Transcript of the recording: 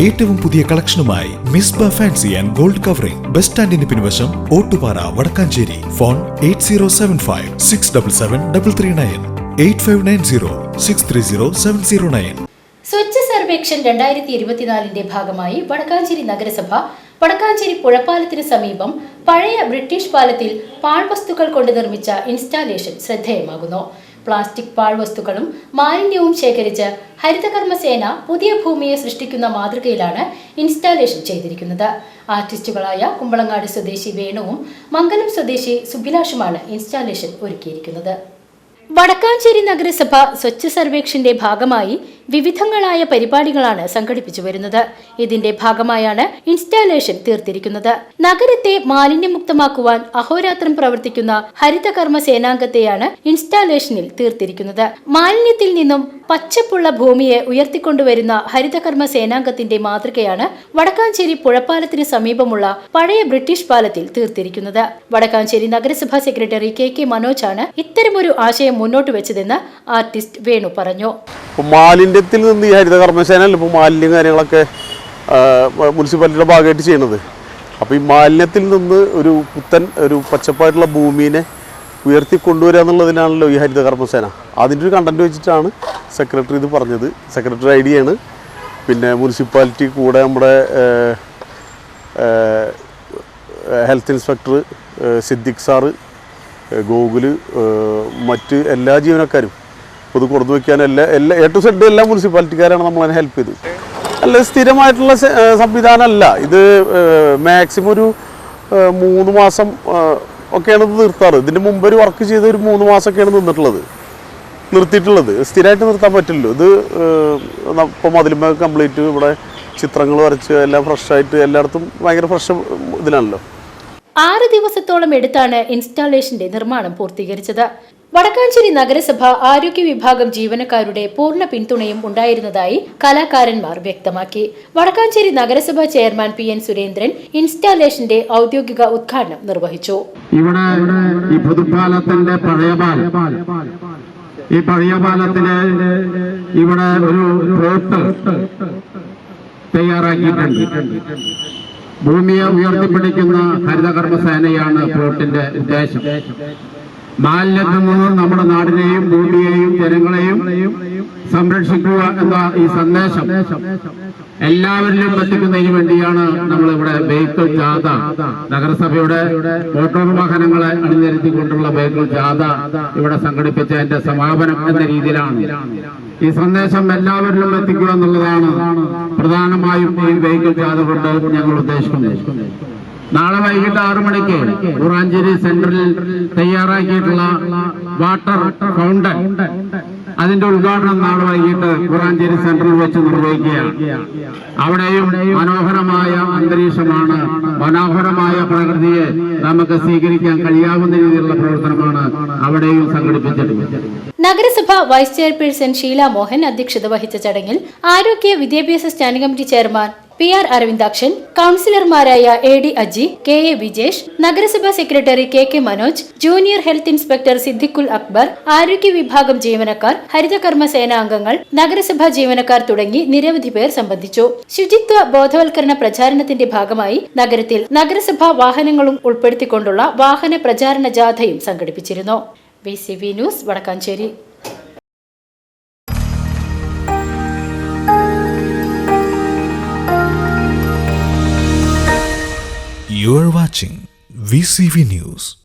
ഏറ്റവും പുതിയ കളക്ഷനുമായി Misba fancy and gold covering. Bus സ്റ്റാൻഡിന് പിൻവശം Ottupara Vadakkanchery. Phone eight zero seven five six double seven double three nine. Eight five nine zero six three zero seven zero nine. Swachh Survekshan രണ്ടായിരത്തി ഇരുപത്തിനാലിന്റെ ഭാഗമായി വടക്കാഞ്ചേരി നഗരസഭ വടക്കാഞ്ചേരി പുഴപ്പാലത്തിന് സമീപം പഴയ British പാലത്തിൽ പാഴ്വസ്തുക്കൾ കൊണ്ട് നിർമ്മിച്ച ഇൻസ്റ്റാലേഷൻ ശ്രദ്ധേയമാകുന്നു. പ്ലാസ്റ്റിക് പാഴ്വസ്തുക്കളും മാലിന്യവും ശേഖരിച്ച് ഹരിതകർമ്മസേന പുതിയ ഭൂമിയെ സൃഷ്ടിക്കുന്ന മാതൃകയിലാണ് ഇൻസ്റ്റാലേഷൻ ചെയ്തിരിക്കുന്നത്. ആർട്ടിസ്റ്റുകളായ കുമ്പളങ്ങാട് സ്വദേശി വേണുവും മംഗലം സ്വദേശി സുഭിലാഷുമാണ് ഇൻസ്റ്റാലേഷൻ ഒരുക്കിയിരിക്കുന്നത്. വടക്കാഞ്ചേരി നഗരസഭ സ്വച്ഛ സർവേക്ഷന്റെ ഭാഗമായി വിവിധങ്ങളായ പരിപാടികളാണ് സംഘടിപ്പിച്ചു വരുന്നത്. ഇതിന്റെ ഭാഗമായാണ് ഇൻസ്റ്റാലേഷൻ തീർത്തിരിക്കുന്നത്. നഗരത്തെ മാലിന്യമുക്തമാക്കുവാൻ അഹോരാത്രം പ്രവർത്തിക്കുന്ന ഹരിതകർമ്മ സേനാംഗത്തെയാണ് ഇൻസ്റ്റാലേഷനിൽ തീർത്തിരിക്കുന്നത്. മാലിന്യത്തിൽ നിന്നും പച്ചപ്പുള്ള ഭൂമിയെ ഉയർത്തിക്കൊണ്ടുവരുന്ന ഹരിതകർമ്മ സേനാംഗത്തിന്റെ മാതൃകയാണ് വടക്കാഞ്ചേരി പുഴപ്പാലത്തിന് സമീപമുള്ള പഴയ ബ്രിട്ടീഷ് പാലത്തിൽ തീർത്തിരിക്കുന്നത്. വടക്കാഞ്ചേരി നഗരസഭാ സെക്രട്ടറി കെ കെ മനോജാണ് ഇത്തരമൊരു ആശയം മുന്നോട്ട് വെച്ചതെന്ന് ആർട്ടിസ്റ്റ് വേണു പറഞ്ഞു. മാലിന്യത്തിൽ നിന്ന് ഈ ഹരിത കർമ്മസേനയല്ല ഇപ്പോൾ മാലിന്യം കാര്യങ്ങളൊക്കെ മുനിസിപ്പാലിറ്റിയുടെ ഭാഗമായിട്ട് ചെയ്യണത് അപ്പോൾ ഈ മാലിന്യത്തിൽ നിന്ന് ഒരു പുത്തൻ ഒരു പച്ചപ്പായിട്ടുള്ള ഭൂമിനെ ഉയർത്തി കൊണ്ടുവരിക എന്നുള്ളതിനാണല്ലോ ഈ ഹരിത കർമ്മസേന അതിന്റെ ഒരു കണ്ടന്റ് വെച്ചിട്ടാണ് സെക്രട്ടറി ഇത് പറഞ്ഞത്. സെക്രട്ടറി ഐഡിയയാണ് പിന്നെ മുനിസിപ്പാലിറ്റി കൂടെ നമ്മുടെ health inspector Siddique sir Gokul മറ്റ് എല്ലാ ജീവനക്കാരും ഇത് കൊടുത്തു വയ്ക്കാൻ എല്ലാ എ ടു സെഡ് എല്ലാ മുനിസിപ്പാലിറ്റിക്കാരാണ് നമ്മളതിനെ ഹെൽപ്പ് ചെയ്ത്. അല്ല സ്ഥിരമായിട്ടുള്ള സംവിധാനമല്ല. ഇത് മാക്സിമം ഒരു മൂന്ന് മാസം ഒക്കെയാണ് ഇത് നിർത്താറ്. ഇതിന് മുമ്പ് ഒരു വർക്ക് ചെയ്ത് ഒരു മൂന്ന് മാസമൊക്കെയാണ് നിന്നിട്ടുള്ളത്. നിർത്തിയിട്ടുള്ളത്. സ്ഥിരമായിട്ട് നിർത്താൻ പറ്റില്ലല്ലോ. ഇത് ഇപ്പോൾ മതിലുമ കംപ്ലീറ്റ് ഇവിടെ ചിത്രങ്ങൾ വരച്ച് എല്ലാം ഫ്രഷായിട്ട് എല്ലായിടത്തും ഭയങ്കര ഫ്രഷ് ഇതിലാണല്ലോ. ആറ് ദിവസത്തോളം എടുത്താണ് ഇൻസ്റ്റാളേഷന്റെ നിർമ്മാണം പൂർത്തീകരിച്ചത്. വടക്കാഞ്ചേരി നഗരസഭ ആരോഗ്യ വിഭാഗം ജീവനക്കാരുടെ പൂർണ പിന്തുണയും ഉണ്ടായിരുന്നതായി കലാകാരന്മാർ വ്യക്തമാക്കി. വടക്കാഞ്ചേരി നഗരസഭ ചെയർമാൻ പി എൻ സുരേന്ദ്രൻ ഇൻസ്റ്റാലേഷന്റെ ഔദ്യോഗിക ഉദ്ഘാടനം നിർവഹിച്ചു. ഇവിടെ ഈ പുതുപ്പാലത്തിന്റെ പഴയ ഈ പഴയ പാലത്തിന് ഇവിടെ ഒരു റോട്ട് തയ്യാറാക്കിയിട്ടുണ്ട്. ഭൂമിയെ ഉയർത്തിപ്പിടിക്കുന്ന ഹരിതകർമ്മസേനയാണ് പ്ലോട്ടിന്റെ ഉദ്ദേശം. മാലിന്യത്തിൽ നമ്മുടെ നാടിനെയും ഭൂമിയെയും ജനങ്ങളെയും സംരക്ഷിക്കുക എന്ന ഈ സന്ദേശം എല്ലാവരിലും എത്തിക്കുന്നതിന് വേണ്ടിയാണ് നമ്മളിവിടെ വെഹിക്കിൾ ജാഥ നഗരസഭയുടെ മോട്ടോർ വാഹനങ്ങളെ അണിനിരത്തിക്കൊണ്ടുള്ള ബേക്കൽ ജാഥ ഇവിടെ സംഘടിപ്പിച്ചതിന്റെ സമാപനം എന്ന രീതിയിലാണ്. ഈ സന്ദേശം എല്ലാവരിലും എത്തിക്കുക എന്നുള്ളതാണ് പ്രധാനമായും ഈ വെഹിക്കിൾ ജാഥ കൊണ്ട് ഞങ്ങൾ ഉദ്ദേശിക്കുന്നത്. നാളെ വൈകിട്ട് ആറു മണിക്ക് ഊറാഞ്ചേരി സെന്ററിൽ തയ്യാറാക്കിയിട്ടുള്ള വാട്ടർ ഫൗണ്ടൻ. അതിന്റെ ഉദ്ഘാടനം നാളെ വൈകിട്ട് ഊറാഞ്ചേരി സെന്ററിൽ വെച്ച് നിർവഹിക്കുകയാണ്. അവിടെയും മനോഹരമായ അന്തരീക്ഷമാണ്. മനോഹരമായ പ്രകൃതിയെ നമുക്ക് സ്വീകരിക്കാൻ കഴിയാവുന്ന രീതിയിലുള്ള പ്രവർത്തനമാണ് അവിടെയും സംഘടിപ്പിച്ചിട്ടുള്ളത്. നഗരസഭ വൈസ് ചെയർപേഴ്സൺ ഷീല മോഹൻ അധ്യക്ഷത വഹിച്ച ചടങ്ങിൽ ആരോഗ്യ വിദ്യാഭ്യാസ standing committee chairman P R Aravindakshan കൗൺസിലർമാരായ A D Aji K A Vijesh നഗരസഭാ secretary K K Manoj junior health inspector Siddiqul Akbar ആരോഗ്യ വിഭാഗം ജീവനക്കാർ ഹരിതകർമ്മ സേനാംഗങ്ങൾ നഗരസഭാ ജീവനക്കാർ തുടങ്ങി നിരവധി പേർ സംബന്ധിച്ചു. ശുചിത്വ ബോധവൽക്കരണ പ്രചാരണത്തിന്റെ ഭാഗമായി നഗരത്തിൽ നഗരസഭാ വാഹനങ്ങളും ഉൾപ്പെടുത്തിക്കൊണ്ടുള്ള വാഹന പ്രചാരണ ജാഥയും സംഘടിപ്പിച്ചിരുന്നു. B news Vadakkanchery. Watching VCV News.